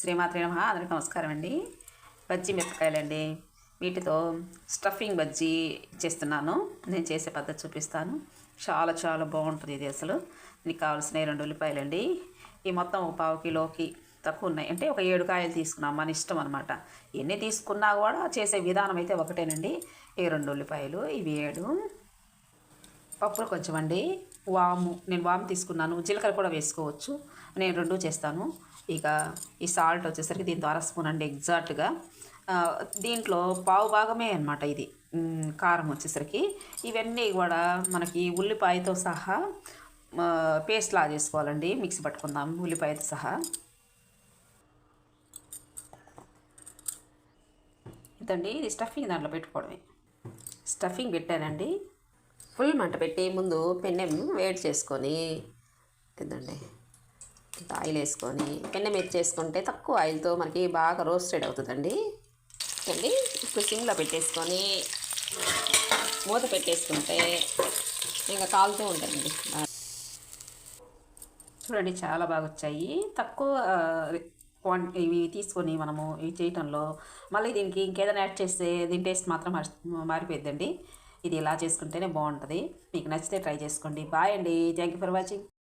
శ్రీమాత్రి నమ. అందరికీ నమస్కారం అండి. బజ్జీ మిరపకాయలండి. వీటితో స్టఫింగ్ బజ్జీ చేస్తున్నాను. నేను చేసే పద్ధతి చూపిస్తాను. చాలా చాలా బాగుంటుంది ఇది అసలు. దీనికి కావాల్సిన రెండు ఉల్లిపాయలండి. ఈ మొత్తం ఒక పావు కిలోకి తక్కువ ఉన్నాయి. అంటే ఒక ఏడు కాయలు తీసుకున్నాం. మన ఇష్టం అనమాట ఎన్ని తీసుకున్నా కూడా చేసే విధానం అయితే ఒకటేనండి. ఈ రెండు ఉల్లిపాయలు ఇవి ఏడు. పప్పులు కొంచెం అండి. వాము నేను వాము తీసుకున్నాను. జీలకర్ర కూడా వేసుకోవచ్చు. నేను రెండు చేస్తాను. ఇక ఈ సాల్ట్ వచ్చేసరికి దీంతో అర స్పూన్ అండి ఎగ్జాక్ట్గా. దీంట్లో పావు భాగమే అనమాట ఇది. కారం వచ్చేసరికి. ఇవన్నీ కూడా మనకి ఉల్లిపాయతో సహా పేస్ట్లా చేసుకోవాలండి. మిక్సీ పట్టుకుందాం ఉల్లిపాయతో సహా. ఇదండి ఇది స్టఫింగ్ దాంట్లో పెట్టుకోవడమే. స్టఫింగ్ పెట్టానండి. ఫుల్ మంట పెట్టి ముందు పెన్నెం వేడి చేసుకొని ఇదండి ఆయిల్ వేసుకొని పెన్నెం ఎత్తి చేసుకుంటే తక్కువ ఆయిల్తో మనకి బాగా రోస్టెడ్ అవుతుందండి. అండి ఇప్పుడు సిమ్లో పెట్టేసుకొని మూత పెట్టేసుకుంటే ఇంకా కాలుతూ ఉంటుందండి. చూడండి చాలా బాగా వచ్చాయి. తక్కువ క్వాంటి ఇవి తీసుకొని మనము ఇవి చేయటంలో మళ్ళీ దీనికి ఇంకేదైనా యాడ్ చేస్తే దీని టేస్ట్ మాత్రం మారిపోయిందండి ఇది ఇలా చేసుకుంటేనే బాగుంటుంది. మీకు నచ్చితే ట్రై చేసుకోండి. బాయ్ అండి. Thank you for watching.